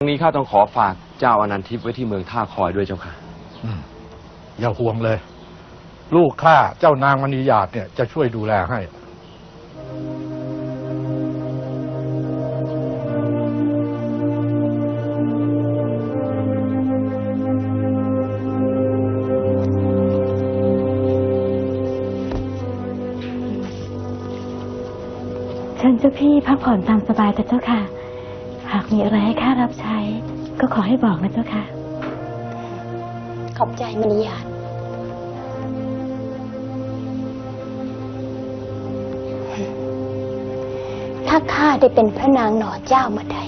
ตรงนี้ข้าต้องขอฝากเจ้าอนันทิพย์ไว้ที่เมืองท่าคอยด้วยเจ้าค่ะ อืมอย่าห่วงเลย ลูกข้าเจ้านางมณีหยาดเนี่ยจะช่วยดูแลให้ เชิญเจ้าพี่พักผ่อนตามสบายแต่เจ้าค่ะ หากมีอะไรให้ข้ารับใช้ ก็ขอให้บอกนะเจ้าค่ะ ขอบใจมณียาตถ้าข้าได้เป็นพระนางหน่อเจ้ามาใด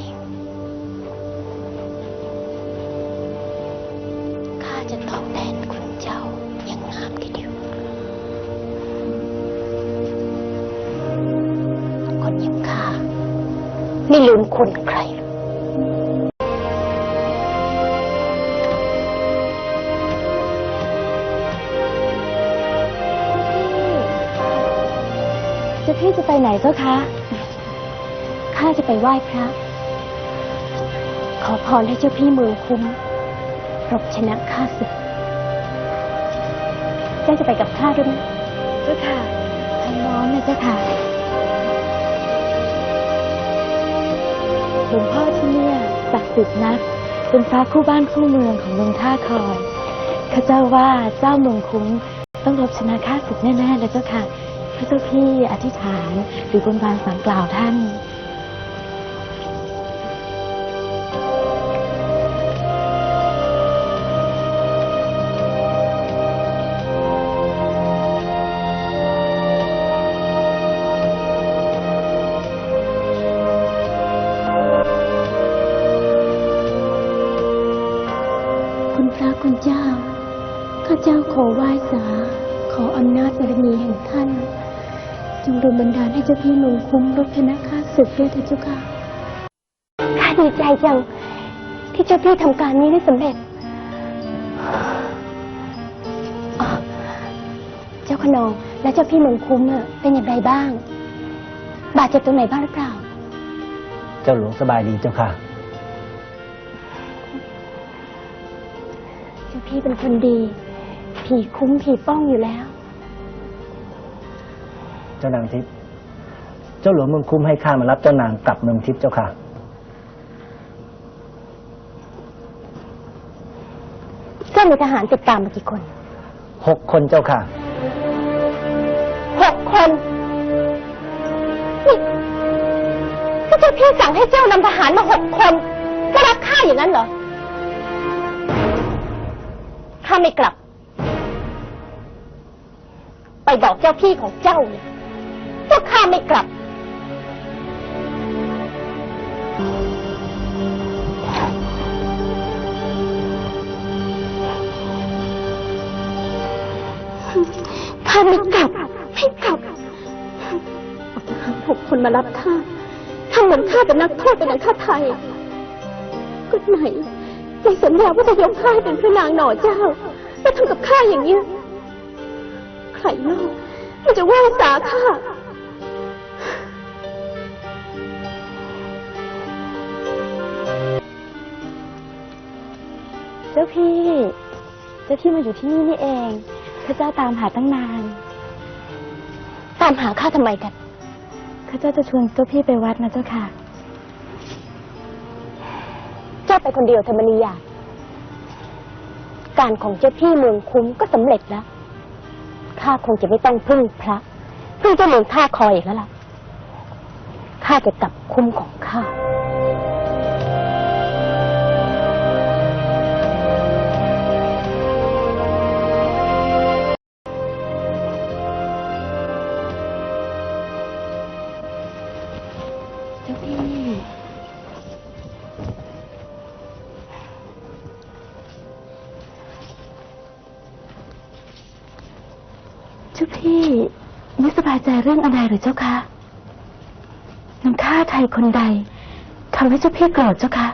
ข้าจะตอบแทนคุณเจ้าอย่างงามทีเดียวคนอย่างข้าไม่ลืมคุณใคร เจ้าพี่จะไปไหนเจ้าคะข้าจะไปไหว้พระ ขอพรให้เจ้าพี่เมืองคุ้มรบชนะข้าศึกเจ้าจะไปกับข้าด้วยไหมเจ้าค่ะทางน้องนะเจ้าค่ะหลวงพ่อที่เนี่ยศักดิ์สิทธิ์นักเป็นพระคู่บ้านคู่เมืองของเมืองท่าคอยข้าเจ้าว่าเจ้าเมืองคุ้มต้องรบชนะข้าศึกแน่ๆเลยเจ้าค่ะ พระเจ้าพี่อธิษฐานหรือบนบานสังกล่าวท่าน คุณพระคุณเจ้า ข้าเจ้าขอไหว้สา ขออำนาจบารมีแห่งท่าน จงดลบันดาลให้เจ้าพี่เมืองคุ้มรบชนะข้าศึกด้วยเถิดเจ้าค่ะข้าดีใจจัง ที่เจ้าพี่ทำการนี้ได้สำเร็จอ๋อเจ้าขนองและเจ้าพี่เมืองคุ้มอะเป็นอย่างไรบ้าง บาดเจ็บตรงไหนบ้างหรือเปล่า เจ้าหลวงสบายดีเจ้าค่ะ เจ้าพี่เป็นคนดี ผีคุ้มผีป้องอยู่แล้ว เจ้านางทิพย์เจ้าหลวงเมืองคุ้มให้ข้ามารับเจ้านางกลับเมืองทิพย์เจ้าค่ะ เจ้ามีทหารติดตามมากี่คนหกคนเจ้าค่ะ หกคนนี่ก็เจ้าพี่สั่งให้เจ้านำทหารมาหกคนก็รับข้าอย่างนั้นเหรอข้าไม่กลับ ไปบอกเจ้าพี่ของเจ้าเลยว่าข้าไม่กลับ ข้าไม่กลับ ไม่กลับเอาทหารหกคนมารับข้าทำเหมือนข้าเป็นนักโทษเป็นนังข้าไทยก็ไหนใจสัญญาว่าจะยกข้าให้เป็นพระนางหน่อเจ้าแล้วทำกับข้าอย่างนี้ยใครเล่ามันจะว่าสาข้า เจ้าพี่ เจ้าพี่มาอยู่ที่นี่นี่เอง ข้าเจ้าตามหาตั้งนาน ตามหาข้าทำไมกัน ข้าเจ้าจะชวนเจ้าพี่ไปวัดนะเจ้าค่ะ เจ้าไปคนเดียวเธอมณียาการของเจ้าพี่เมืองคุ้มก็สำเร็จแล้ว ข้าคงจะไม่ต้องพึ่งพระพึ่งเจ้าเมืองท่าคอยอีกแล้วล่ะ ข้าจะกลับคุ้มของข้า เจ้าพี่เจ้าพี่ไม่สบายใจเรื่องอะไรหรือเจ้าคะนางฆ่าไทยคนใดทำให้เจ้าพี่โกรธเจ้าคะ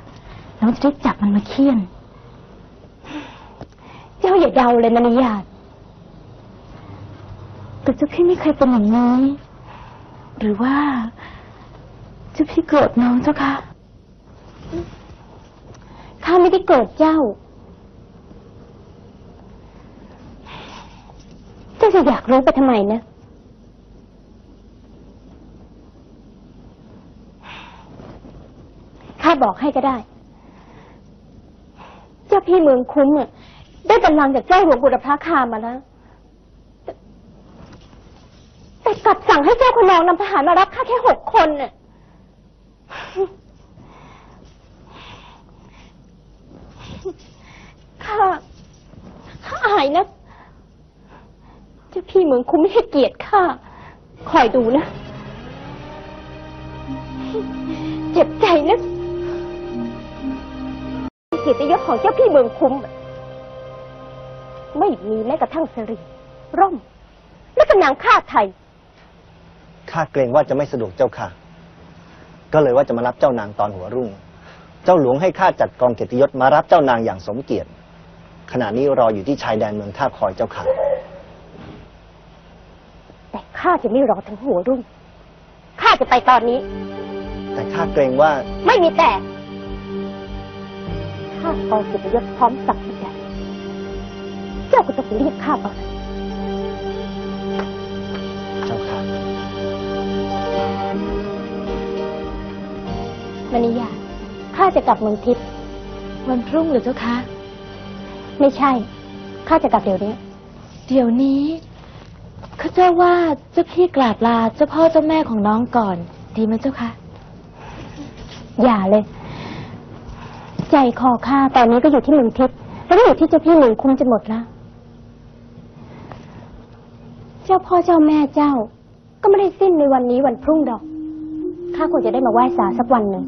แล้วจะได้จับมันมาเคี่ยน เจ้าอย่าเดาเลยมณียาแต่เจ้าพี่ไม่เคยเป็นอย่างนี้ หรือว่า เจ้าพี่โกรธน้องเจ้าคะข้าไม่ได้โกรธเจ้า เจ้าจะอยากรู้ไปทำไมนะ ข้าบอกให้ก็ได้ เจ้าพี่เมืองคุ้มอะ ได้กำลังจากเจ้าหลวงบุรพาคามมาแล้วแต่กลับสั่งให้เจ้าคุณนองนำทหารมารับข้าแค่หกคนน่ะ ข้า ข้าอาย นะเจ้าพี่เมืองคุ้มไม่ให้เกียรติข้าคอยดูนะ เจ็บใจนะเกียรติยศของเจ้าพี่เมืองคุ้ม ไม่มีแม้กระทั่งสรีร่ม และกำลังข้าไทยข้าเกรงว่าจะไม่สะดวกเจ้าค่ะ ก็เลยว่าจะมารับเจ้านางตอนหัวรุ่ง เจ้าหลวงให้ข้าจัดกองเกียรติยศมารับเจ้านางอย่างสมเกียรติ ขณะนี้รออยู่ที่ชายแดนเมืองท่าคอยเจ้าค่ะ แต่ข้าจะไม่รอถึงหัวรุ่ง ข้าจะไปตอนนี้ แต่ข้าเกรงว่า ไม่มีแต่ ข้ากองเกียรติยศพร้อมสักดิ์ใดเจ้าก็ต้องเรียกข้าตอนนั้นเจ้าค่ะ มณียาข้าจะกลับเมืองทิพย์วันพรุ่งหรือเจ้าคะ ไม่ใช่ ข้าจะกลับเดี๋ยวนี้ เดี๋ยวนี้ข้าเจ้าว่าเจ้าพี่กราบลาเจ้าพ่อเจ้าแม่ของน้องก่อน ดีไหมเจ้าคะอย่าเลย ใจคอข้าตอนนี้ก็อยู่ที่เมืองทิพย์แล้วก็อยู่ที่เจ้าพี่เมืองคุ้มจะหมดแล้วเจ้าพ่อเจ้าแม่เจ้า ก็ไม่ได้สิ้นในวันนี้วันพรุ่งดอกข้าควรจะได้มาไหว้ศาลสักวันหนึ่ง